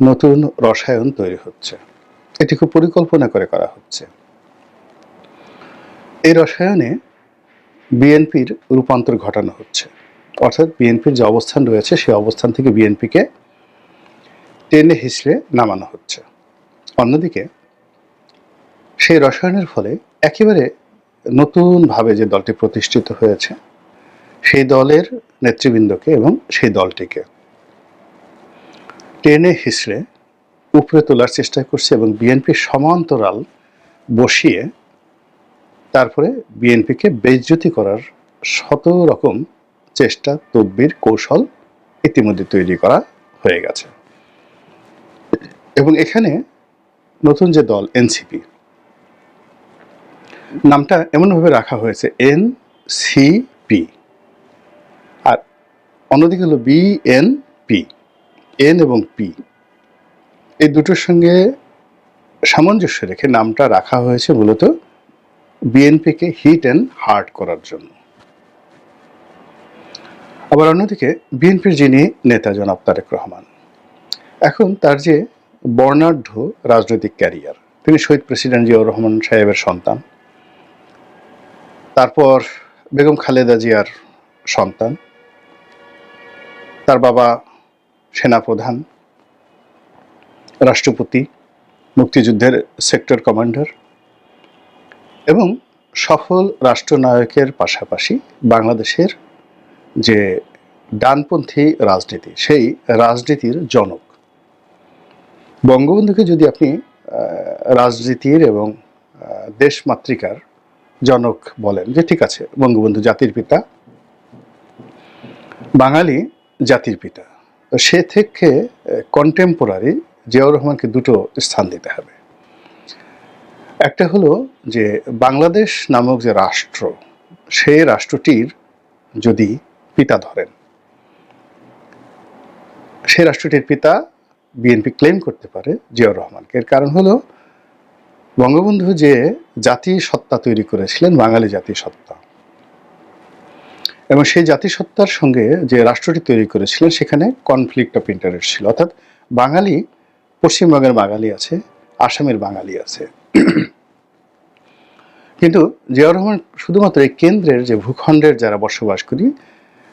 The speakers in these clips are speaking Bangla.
নতুন রসায়ন তৈরি হচ্ছে। এটি খুব পরিকল্পনা করে করা হচ্ছে। এই রসায়নে বিএনপির রূপান্তর ঘটানো হচ্ছে। অর্থাৎ বিএনপির যে অবস্থান রয়েছে সেই অবস্থান থেকে বিএনপিকে টেনে হিসড়ে নামানো হচ্ছে। অন্যদিকে, সেই রসায়নের ফলে একেবারে নতুনভাবে যে দলটি প্রতিষ্ঠিত হয়েছে, সেই দলের নেতৃবৃন্দকে এবং সেই দলটিকে টেনে হিসড়ে উপরে তোলার চেষ্টা করছে এবং বিএনপির সমান্তরাল বসিয়ে তারপরে বিএনপিকে বেজ্জতি করার শত রকম চেষ্টা, তদবির, কৌশল ইতিমধ্যে তৈরি করা হয়ে গেছে। এবং এখানে নতুন যে দল, এনসিপি, নামটা এমনভাবে রাখা হয়েছে এন সি পি আর অন্যদিকে হলো বিএনপি। এন এবং পি এই দুটোর সঙ্গে সামঞ্জস্য রেখে নামটা রাখা হয়েছে মূলত বিএনপিকে হিট অ্যান্ড হার্ট করার জন্য। আবার অন্যদিকে বিএনপির যিনি নেতা জনাব তারেক রহমান, এখন তার যে বর্ণাঢ্য রাজনৈতিক ক্যারিয়ার, তিনি শহীদ প্রেসিডেন্ট জিয়াউর রহমান সাহেবের সন্তান, তারপর বেগম খালেদা জিয়ার সন্তান, তার বাবা সেনাপ্রধান, রাষ্ট্রপতি, মুক্তিযুদ্ধের সেক্টর কমান্ডার এবং সফল রাষ্ট্রনায়কের পাশাপাশি বাংলাদেশের যে ডানপন্থী রাজনীতি, সেই রাজনীতির জনক। বঙ্গবন্ধুকে যদি আপনি রাজনীতির এবং দেশমাতৃকার জনক বলেন, যে ঠিক আছে, বঙ্গবন্ধু জাতির পিতা, বাঙালি জাতির পিতা তো সে থেকে কন্টেম্পোরারি জিয়াউর রহমানকে দুটো স্থান দিতে হবে। একটা হলো যে বাংলাদেশ নামক যে রাষ্ট্র সেই রাষ্ট্রটির যদি পিতা ধরেন সেই রাষ্ট্রটির পিতা বিএনপি ক্লেম করতে পারে জিয়াউর রহমানকে। এর কারণ হলো, বঙ্গবন্ধু যে জাতি সত্তা তৈরি করেছিলেন, বাঙালি জাতি সত্তা এবং সেই জাতিসত্তার সঙ্গে যে রাষ্ট্রটি তৈরি করেছিলেন, সেখানে কনফ্লিক্ট অফ ইন্টারেস্ট ছিল। অর্থাৎ বাঙালি, পশ্চিমবঙ্গের বাঙালি আছে, আসামের বাঙালি আছে। কিন্তু জিয়াউর রহমান শুধুমাত্র এই কেন্দ্রের যে ভূখণ্ডের যারা বসবাস করি,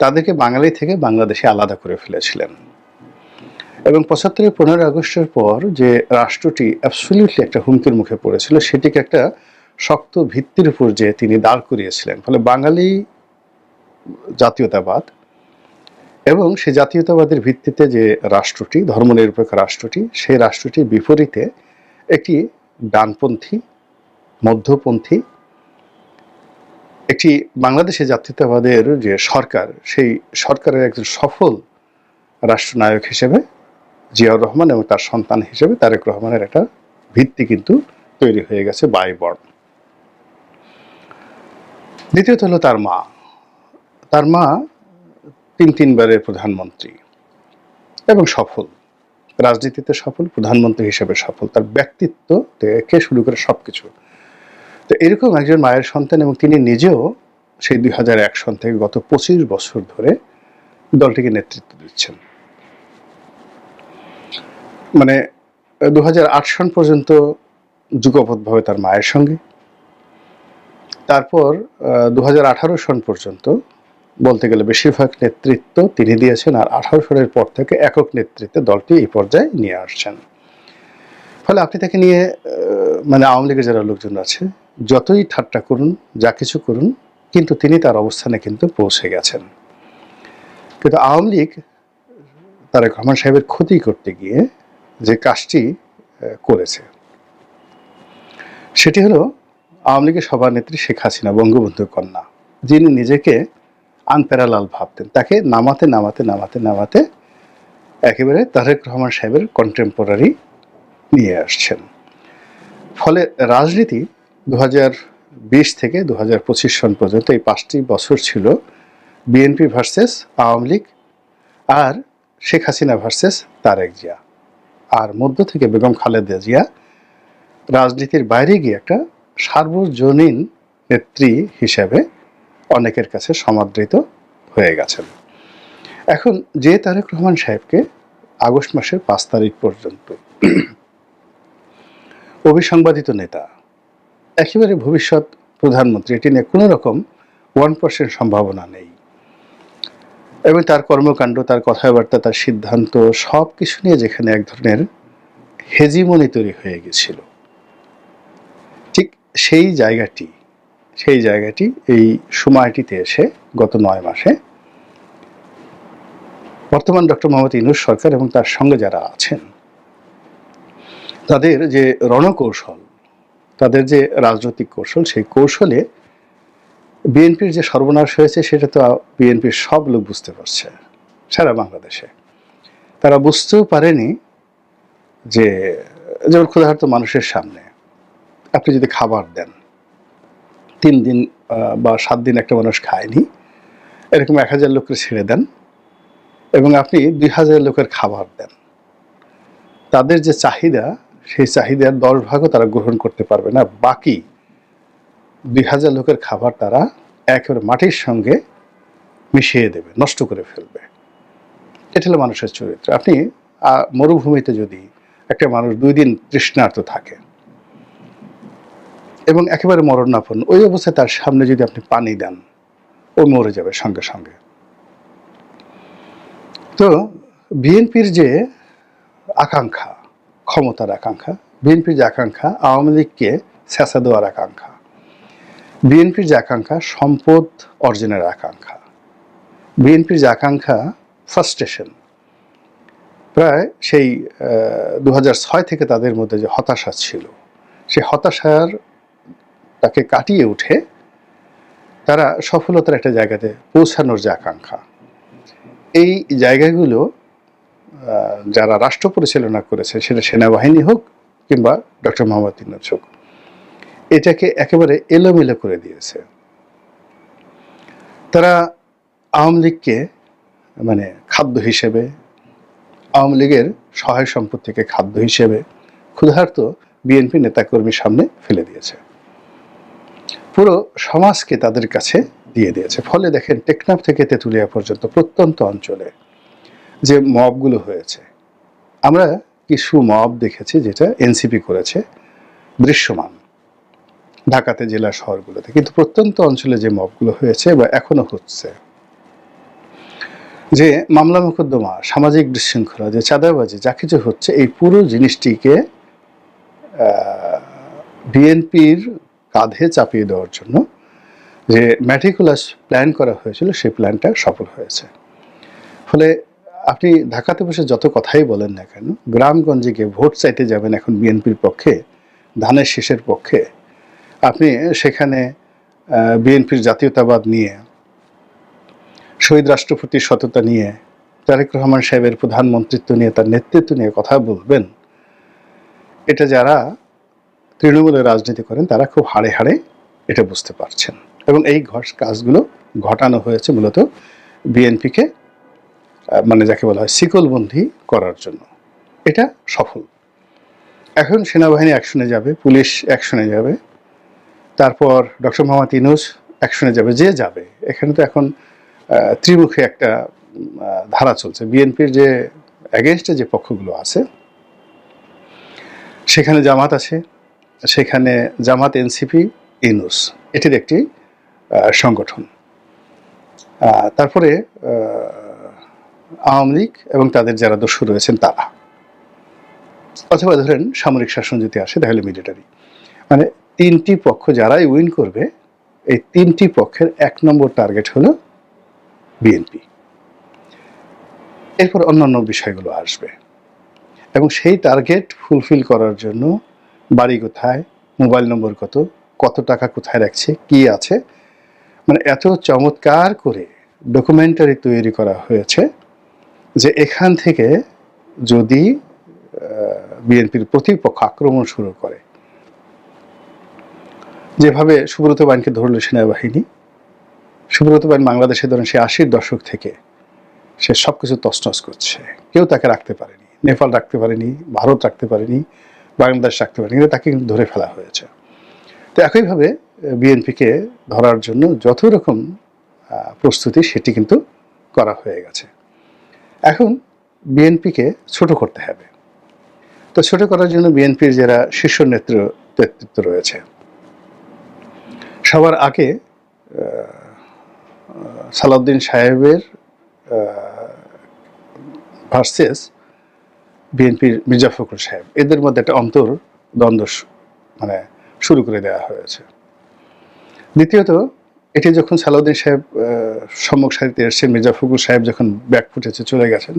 তাদেরকে বাঙালি থেকে বাংলাদেশে আলাদা করে ফেলেছিলেন। এবং পঁচাত্তরের পনেরো আগস্টের পর যে রাষ্ট্রটি অ্যাবসলিউটলি একটা হুমকির মুখে পড়েছিল, সেটিকে একটা শক্ত ভিত্তির উপর যে তিনি দাঁড় করিয়েছিলেন। ফলে বাঙালি জাতীয়তাবাদ এবং সেই জাতীয়তাবাদের ভিত্তিতে যে রাষ্ট্রটি, ধর্মনিরপেক্ষ রাষ্ট্রটি, সেই রাষ্ট্রটির বিপরীতে একটি ডানপন্থী, মধ্যপন্থী, একটি বাংলাদেশে জাতীয়তাবাদের যে সরকার, সেই সরকারের একজন সফল রাষ্ট্রনায়ক হিসেবে জিয়াউর রহমান এবং তার সন্তান হিসেবে তারেক রহমানের একটা ভিত্তি কিন্তু তৈরি হয়ে গেছে বাই বর্ণ দ্বিতীয়ত হলো তার মা। তার মা তিন তিনবারের প্রধানমন্ত্রী এবং সফল। রাজনীতিতে সফল, প্রধানমন্ত্রী হিসেবে সফল। তার ব্যক্তিত্ব থেকে শুরু করে সব কিছু তো এরকম একজন মায়ের সন্তান এবং তিনি নিজেও সেই দুই হাজার এক সন থেকে গত পঁচিশ বছর ধরে দলটিকে নেতৃত্ব দিচ্ছেন। মানে দু হাজার আট সন পর্যন্ত যুগপথভাবে তার মায়ের সঙ্গে। তারপর দু হাজার আঠারো সন পর্যন্ত বলতে গেলে বেশিরভাগ নেতৃত্ব তিনি দিয়েছেন আর আঠারো সনের পর থেকে একক নেতৃত্বে দলটি এই পর্যায়ে নিয়ে আসছেন। ফলে আপনি তাকে নিয়ে মানে আওয়ামী লীগের যারা লোকজন আছে, যতই ঠাট্টা করুন, যা কিছু করুন, কিন্তু তিনি তার অবস্থানে কিন্তু পৌঁছে গেছেন। কিন্তু আওয়ামী লীগ তারেক রহমান সাহেবের ক্ষতি করতে গিয়ে যে কাজটি করেছে, সেটি হলো আওয়ামী লীগের সভানেত্রী শেখ হাসিনা, বঙ্গবন্ধুর কন্যা। যিনি নিজেকে আনপ্যারালাল ভাবতেন তাকে নামাতে নামাতে নামাতে নামাতে একেবারে তারেক রহমান সাহেবের কন্টেম্পোরারি নিয়ে আসছেন। ফলে রাজনীতি দু থেকে দু সন পর্যন্ত এই পাঁচটি বছর ছিল বিএনপি ভার্সেস আওয়ামী লীগ আর শেখ হাসিনা ভার্সেস তারেক জিয়া। আর মধ্য থেকে বেগম খালেদা জিয়া রাজনীতির বাইরে গিয়ে একটা সার্বজনীন নেত্রী হিসেবে অনেকের কাছে সমাদৃত হয়ে গেছেন। এখন যে তারেক রহমান সাহেবকে আগস্ট মাসের পাঁচ তারিখ পর্যন্ত অভিসংবাদিত নেতা, একেবারে ভবিষ্যৎ প্রধানমন্ত্রী, এটি নিয়ে কোনো রকম ওয়ান পার্সেন্ট সম্ভাবনা নেই। এবং তার কর্মকাণ্ড, তার কথাবার্তা, তার সিদ্ধান্ত সব কিছু নিয়ে যেখানে এক ধরনের হেজিমনি তৈরি হয়ে গেছিল। ঠিক সেই জায়গাটি সেই জায়গাটি এই সময়টিতে এসে গত নয় মাসে বর্তমান ডক্টর মোহাম্মদ ইনুস সরকার এবং তার সঙ্গে যারা আছেন, তাদের যে রণকৌশল, তাদের যে রাজনৈতিক কৌশল, সেই কৌশলে বিএনপির যে সর্বনাশ হয়েছে সেটা তো বিএনপির সব লোক বুঝতে পারছে, সারা বাংলাদেশে। তারা বুঝতেও পারেনি যে, যেমন ক্ষুধার্ত মানুষের সামনে আপনি যদি খাবার দেন তিন দিন বা সাত দিন একটা মানুষ খায়নি। এরকম এক হাজার লোকের ছেড়ে দেন এবং আপনি দুই হাজার লোকের খাবার দেন। তাদের যে চাহিদা, সেই চাহিদার দশ ভাগও তারা গ্রহণ করতে পারবে না। বাকি দুই হাজার লোকের খাবার তারা একেবারে মাটির সঙ্গে মিশিয়ে দেবে, নষ্ট করে ফেলবে। এটা হলো মানুষের চরিত্র। আপনি মরুভূমিতে যদি একটা মানুষ দুই দিন তৃষ্ণার্ত থাকে এবং একেবারে মরণাপন্ন। ওই অবস্থায় তার সামনে যদি আপনি পানি দেন, ও মরে যাবে সঙ্গে সঙ্গে। তো বিএনপির যে আকাঙ্ক্ষা, ক্ষমতার আকাঙ্ক্ষা, বিএনপির যে আকাঙ্ক্ষা, আওয়ামী লীগকে ছেঁচা দেওয়ার আকাঙ্ক্ষা, বিএনপির যে আকাঙ্ক্ষা, সম্পদ অর্জনের আকাঙ্ক্ষা, বিএনপির যে আকাঙ্ক্ষা ফ্রাস্ট্রেশন প্রায় সেই দু থেকে তাদের মধ্যে যে হতাশা ছিল সেই হতাশার তাকে কাটিয়ে উঠে তারা সফলতার একটা জায়গাতে পৌঁছানোর যে আকাঙ্ক্ষা। এই জায়গাগুলো যারা রাষ্ট্র পরিচালনা করেছে, সেটা সেনাবাহিনী হোক কিংবা ডক্টর মোহাম্মদ ইউনূস হোক, এটাকে একেবারে এলোমেলো করে দিয়েছে। তারা আওয়ামী লীগকে মানে খাদ্য হিসেবে, আওয়ামী লীগের সহায় সম্পত্তিকে খাদ্য হিসেবে ক্ষুধার্ত বিএনপি নেতাকর্মীর সামনে ফেলে দিয়েছে। পুরো সমাজকে তাদের কাছে দিয়ে দিয়েছে। ফলে দেখেন টেকনাফ থেকে তেঁতুলিয়া পর্যন্ত প্রত্যন্ত অঞ্চলে যে মবগুলো হয়েছে, আমরা কিছু মব দেখেছি যেটা এনসিপি করেছে, দৃশ্যমান, ঢাকাতে জেলা শহরগুলোতে। কিন্তু প্রত্যন্ত অঞ্চলে যে মবগুলো হয়েছে বা এখনও হচ্ছে, যে মামলা মোকদ্দমা, সামাজিক বিশৃঙ্খলা, যে চাঁদাবাজি, যা কিছু হচ্ছে, এই পুরো জিনিসটিকে বিএনপির কাঁধে চাপিয়ে দেওয়ার জন্য যে ম্যাটিকুলাস প্ল্যান করা হয়েছিল, সেই প্ল্যানটা সফল হয়েছে। ফলে আপনি ঢাকাতে বসে যত কথাই বলেন না কেন, গ্রামগঞ্জে গিয়ে ভোট চাইতে যাবেন এখন বিএনপির পক্ষে, ধানের শেষের পক্ষে, আপনি সেখানে বিএনপির জাতীয়তাবাদ নিয়ে, শহীদ রাষ্ট্রপতির সততা নিয়ে, তারেক রহমান সাহেবের প্রধানমন্ত্রিত্ব নিয়ে, তার নেতৃত্ব নিয়ে কথা বলবেন, এটা যারা তৃণমূলের রাজনীতি করেন, তারা খুব হাড়ে হাড়ে এটা বুঝতে পারছেন। এবং এই কাজগুলো ঘটানো হয়েছে মূলত বিএনপিকে মানে যাকে বলা হয় শিকলবন্দি করার জন্য। এটা সফল। এখন সেনাবাহিনী অ্যাকশনে যাবে, পুলিশ অ্যাকশনে যাবে, তারপর ডক্টর মোহাম্মদ ইনুস অ্যাকশনে যাবে, যে যাবে। এখানে তো এখন ত্রিমুখী একটা ধারা চলছে। বিএনপির যে অ্যাগেনস্টে যে পক্ষগুলো আছে, সেখানে জামাত আছে সেখানে জামাত এনসিপি, ইনুস। এটির একটি সংগঠন। তারপরে আওয়ামী লীগ এবং তাদের যারা দস্যু রয়েছেন তারা। অথবা ধরেন সামরিক শাসন যদি আসে, তাহলে মিলিটারি মানে তিনটি পক্ষ যারাই উইন করবে, এই তিনটি পক্ষের এক নম্বর টার্গেট হলো বিএনপি এরপর অন্যান্য বিষয়গুলো আসবে। এবং সেই টার্গেট ফুলফিল করার জন্য বাড়ি কোথায়, মোবাইল নম্বর কত কত টাকা কোথায় রাখছে, কি আছে? মানে এত চমৎকার করে ডকুমেন্টারি তৈরি করা হয়েছে যে এখান থেকে যদি বিএনপির প্রতিপক্ষ আক্রমণ শুরু করে, যেভাবে সুব্রত বাইনকে ধরল সেনাবাহিনী, সুব্রত বাইন বাংলাদেশে ধরেন সে আশির দশক থেকে সে সব কিছু তছনছ করছে। কেউ তাকে রাখতে পারেনি, নেপাল রাখতে পারেনি, ভারত রাখতে পারেনি বাংলাদেশ রাখতে পারেনি, কিন্তু তাকে কিন্তু ধরে ফেলা হয়েছে। তো একইভাবে বিএনপিকে ধরার জন্য যত রকম প্রস্তুতি সেটি কিন্তু করা হয়ে গেছে। এখন বিএনপিকে ছোট করতে হবে। তো ছোট করার জন্য বিএনপির যারা শীর্ষ নেতৃত্ব নেতৃত্ব রয়েছে, সবার আগে সালাউদ্দিন সাহেবের ভার্সেস বিএনপির মির্জা ফখরুল সাহেব। এদের মধ্যে একটা অন্তর দ্বন্দ্ব মানে শুরু করে দেওয়া হয়েছে। দ্বিতীয়ত, এটি যখন সালাউদ্দিন সাহেব সম্মুখ সারিতে এসেছেন, মির্জা ফখরুল সাহেব যখন ব্যাক ফুটেছে চলে গেছেন,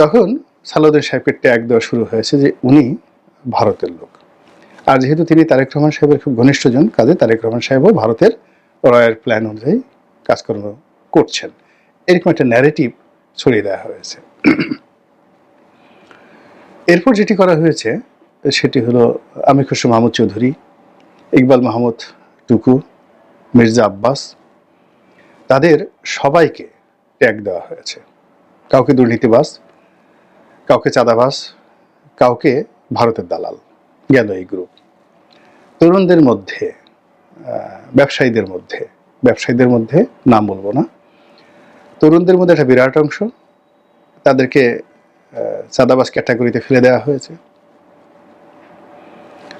তখন সালাউদ্দিন সাহেবকে ট্যাগ দেওয়া শুরু হয়েছে যে উনি ভারতের লোক। আর যেহেতু তিনি তারেক রহমান সাহেবের খুব ঘনিষ্ঠজন কাজে তারেক রহমান সাহেবও ভারতের রয়ের প্ল্যান অনুযায়ী কাজকর্ম করছেন। এরকম একটা ন্যারেটিভ ছড়িয়ে দেওয়া হয়েছে। এরপর যেটি করা হয়েছে, সেটি হলো আমি খুশি মাহমুদ চৌধুরী, ইকবাল মাহমুদ টুকু, মির্জা আব্বাস, তাদের সবাইকে ট্যাগ দেওয়া হয়েছে। কাউকে দুর্নীতিবাস কাউকে চাঁদাবাস কাউকে ভারতের দালাল গেল এই গ্রুপ তরুণদের মধ্যে ব্যবসায়ীদের মধ্যে ব্যবসায়ীদের মধ্যে নাম বলব না। তরুণদের মধ্যে একটা বিরাট অংশ, তাদেরকে চাঁদাবাস ক্যাটাগরিতে ফেলে দেওয়া হয়েছে।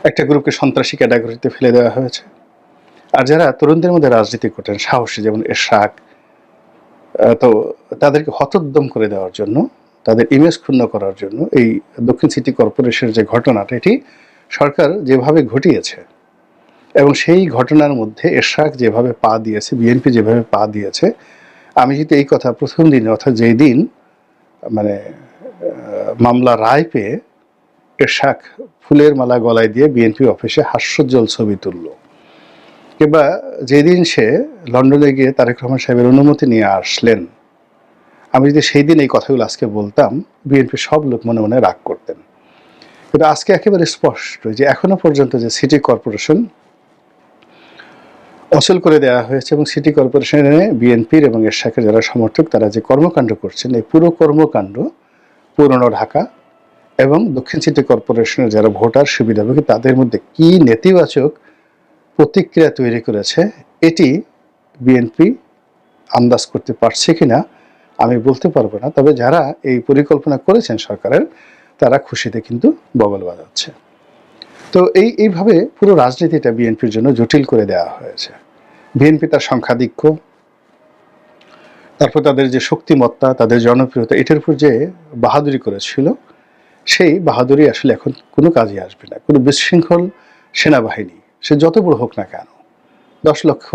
একটা গ্রুপকে সন্ত্রাসী ক্যাটাগরিতে ফেলে দেওয়া হয়েছে। আর যারা তরুণদের মধ্যে রাজনীতি করতেন, সাহসী যেমন এরশাক তো তাদেরকে হতোদ্যম করে দেওয়ার জন্য, তাদের ইমেজ ক্ষুণ্ণ করার জন্য এই দক্ষিণ সিটি কর্পোরেশনের যে ঘটনাটা, এটি সরকার যেভাবে ঘটিয়েছে এবং সেই ঘটনার মধ্যে এরশাক যেভাবে পা দিয়েছে, বিএনপি যেভাবে পা দিয়েছে, আমি যদি এই কথা প্রথম দিন অর্থাৎ যেই দিন মানে মামলা রায় পেয়ে এরশাক ফুলের মালা গলায় দিয়ে বিএনপি অফিসে হাস্যোজ্জ্বল ছবি তুলল। কিংবা যেদিন সে লন্ডনে গিয়ে তারেক রহমান সাহেবের অনুমতি নিয়ে আসলেন, আমি যদি সেই দিন এই কথাগুলো আজকে বলতাম, বিএনপি সব লোক মনে মনে রাগ করতেন। কিন্তু আজকে একেবারে স্পষ্ট যে এখনও পর্যন্ত যে সিটি কর্পোরেশন অচল করে দেওয়া হয়েছে এবং সিটি কর্পোরেশনে বিএনপির এবং এর এরশাকের যারা সমর্থক, তারা যে কর্মকাণ্ড করছেন, এই পুরো কর্মকাণ্ড পুরনো ঢাকা এবং দক্ষিণ সিটি কর্পোরেশনের যারা ভোটার, সুবিধাভোগী, তাদের মধ্যে কি নেতিবাচক প্রতিক্রিয়া তৈরি করেছে, এটি বিএনপি আন্দাজ করতে পারছে কিনা আমি বলতে পারব না। তবে যারা এই পরিকল্পনা করেছেন সরকারের, তারা খুশিতে কিন্তু বগল বাজাচ্ছে। তো এই, এইভাবে পুরো রাজনীতিটা বিএনপির জন্য জটিল করে দেওয়া হয়েছে। বিএনপি তার সংখ্যাধিক্য তারপর তাদের যে শক্তিমত্তা, তাদের জনপ্রিয়তা, এটার উপর যে বাহাদুরি করেছিল, সেই বাহাদুরি আসলে এখন কোনো কাজে আসবে না। কোনো বিশৃঙ্খল সেনাবাহিনী, সে যত বড় হোক না কেন, দশ লক্ষ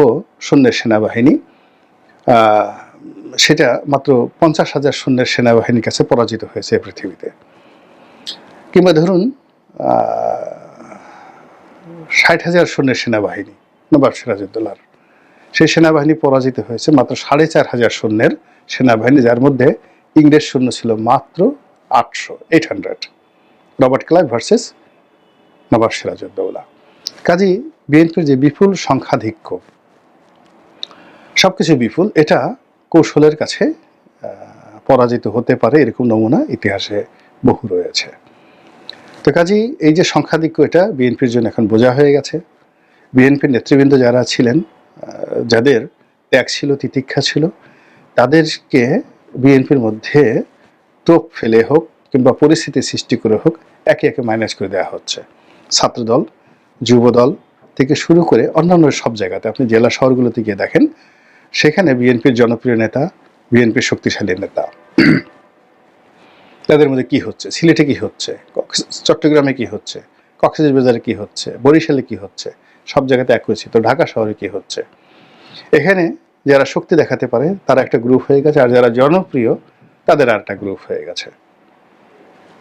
সৈন্যের সেনাবাহিনী সেটা মাত্র পঞ্চাশ হাজার সৈন্যের সেনাবাহিনীর কাছে পরাজিত হয়েছে পৃথিবীতে। কিংবা ধরুন ষাট হাজার সৈন্যের সেনাবাহিনী, নবাব সিরাজউদ্দৌলার। সেই সেনাবাহিনী পরাজিত হয়েছে মাত্র সাড়ে চার হাজার সৈন্যের সেনাবাহিনী, যার মধ্যে ইংরেজ সৈন্য ছিল মাত্র আটশো eight hundred Robert Clive versus Nawab Sirajuddaula. Kazi বিএনপির যে বিপুল সংখ্যাধিক্য, সবকিছু বিপুল, এটা কৌশলের কাছে পরাজিত হতে পারে এরকম নমুনা ইতিহাসে বহু রয়েছে। তো কাজী, এই যে সংখ্যাধিক্য, এটা বিএনপির জন্য এখন বোঝা হয়ে গেছে। বিএনপির নেতৃবৃন্দ যারা ছিলেন যাদের ত্যাগ ছিল, তিতিক্ষা ছিল, তাদেরকে বিএনপির মধ্যে তোপ ফেলে হোক কিংবা পরিস্থিতি সৃষ্টি করে হোক, একে একে মাইনাস করে দেওয়া হচ্ছে। ছাত্রদল, যুবদল থেকে শুরু করে অন্যান্য সব জায়গাতে, আপনি জেলা শহরগুলোতে গিয়ে দেখেন, সেখানে বিএনপির জনপ্রিয় নেতা, বিএনপির শক্তিশালী নেতা। তাদের মধ্যে কি হচ্ছে? সিলেটে কি হচ্ছে? চট্টগ্রামে কি হচ্ছে? কক্সবাজারে কি হচ্ছে? বরিশালে কি হচ্ছে? সব জায়গাতে একই তো ঢাকা শহরে কি হচ্ছে? এখানে যারা শক্তি দেখাতে পারে, তারা একটা গ্রুপ হয়ে গেছে, আর যারা জনপ্রিয়, তাদের আর একটা গ্রুপ হয়ে গেছে।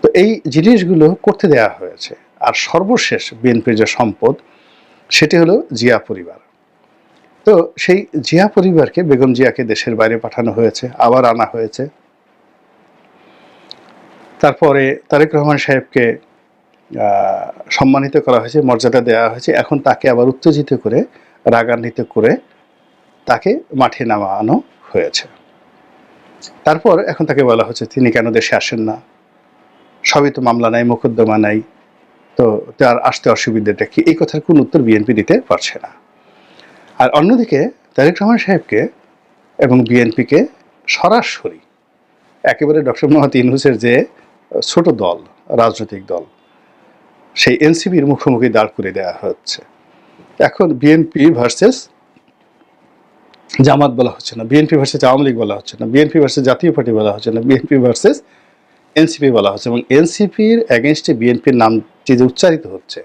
তো এই জিনিসগুলো করতে দেওয়া হয়েছে। আর সর্বশেষ বিএনপির যে সম্পদ, সেটি হলো জিয়া পরিবার। তো সেই জিয়া পরিবারকে বেগম জিয়াকে দেশের বাইরে পাঠানো হয়েছে, আবার আনা হয়েছে। তারপরে তারেক রহমান সাহেবকে সম্মানিত করা হয়েছে, মর্যাদা দেওয়া হয়েছে। এখন তাকে আবার উত্তেজিত করে, রাগান্বিত করে তাকে মাঠে নামানো হয়েছে। তারপর এখন তাকে বলা হচ্ছে, তিনি কেন দেশে আসেন না? সবই তো মামলা নাই, মোকদ্দমা নাই। তো তার আসতে অসুবিধাটা কি? এই কথার কোন উত্তর বিএনপি দিতে পারছে না। আর অন্যদিকে তারেক রহমান সাহেবকে এবং বিএনপিকে সরাসরি একেবারে ডক্টর মোহাম্মদ ইউনুসের যে ছোট দল, রাজনৈতিক দল সেই এনসিপির মুখোমুখি দাঁড় করে দেওয়া হচ্ছে। এখন বিএনপি ভার্সেস জামাত বলা হচ্ছে না, বিএনপি ভার্সেস আওয়ামী লীগ বলা হচ্ছে না, বিএনপি ভার্সেস জাতীয় পার্টি বলা হচ্ছে না, বিএনপি ভার্সেস এনসিপি বলা হচ্ছে এবং এনসিপির এগেনস্টে বিএনপির নামটি যে উচ্চারিত হচ্ছে,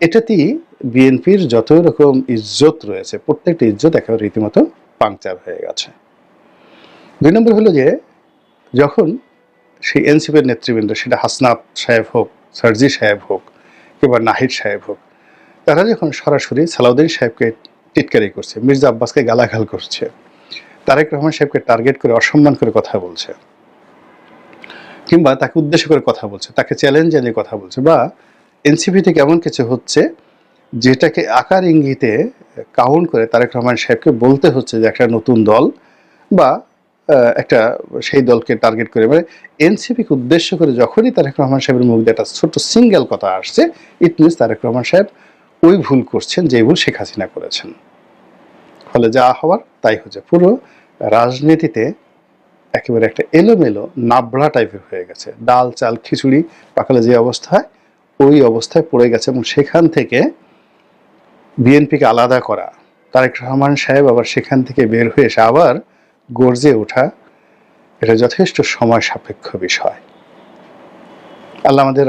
এটাতেই বিএনপির যত রকম ইজ্জত রয়েছে, প্রত্যেকটা ইজ্জত একেবারে রীতিমতো পাংচার হয়ে গেছে। দুই নম্বর হলো যে, যখন সেই এনসিপির নেতৃবৃন্দ, সেটা হাসনাত সাহেব হোক সার্জি সাহেব হোক কিংবা নাহিদ সাহেব হোক, তারা যখন সরাসরি সালাউদ্দিন সাহেবকে টিটকারি করছে, মির্জা আব্বাসকে গালাগাল করছে, তারেক রহমান সাহেবকে টার্গেট করে অসম্মান করে কথা বলছে, কিংবা তাকে উদ্দেশ্য করে কথা বলছে, তাকে চ্যালেঞ্জ জানিয়ে কথা বলছে, বা এনসিপি থেকে এমন কিছু হচ্ছে যেটাকে আকার ইঙ্গিতে কাউন্ট করে তারেক রহমান সাহেবকে বলতে হচ্ছে যে একটা নতুন দল বা একটা সেই দলকে টার্গেট করে। মানে এনসিপিকে উদ্দেশ্য করে যখনই তারেক রহমান সাহেবের মুখ দিয়ে একটা ছোট্ট সিঙ্গেল কথা আসছে ইট মিনস তারেক রহমান সাহেব ওই ভুল করছেন যে ভুল শেখ হাসিনা করেছেন। ফলে যা হওয়ার তাই হচ্ছে। পুরো রাজনীতিতে একেবারে একটা এলোমেলো নাবড়া টাইপের হয়ে গেছে। ডাল, চাল, খিচুড়ি, পাকালে যে অবস্থায় ওই অবস্থায় পড়ে গেছে এবং সেখান থেকে বিএনপিকে আলাদা করা, তারেক রহমান সাহেব আবার সেখান থেকে বের হয়ে এসে আবার গর্জে ওঠা এটা যথেষ্ট সময় সাপেক্ষ বিষয়। আল্লাহ আমাদের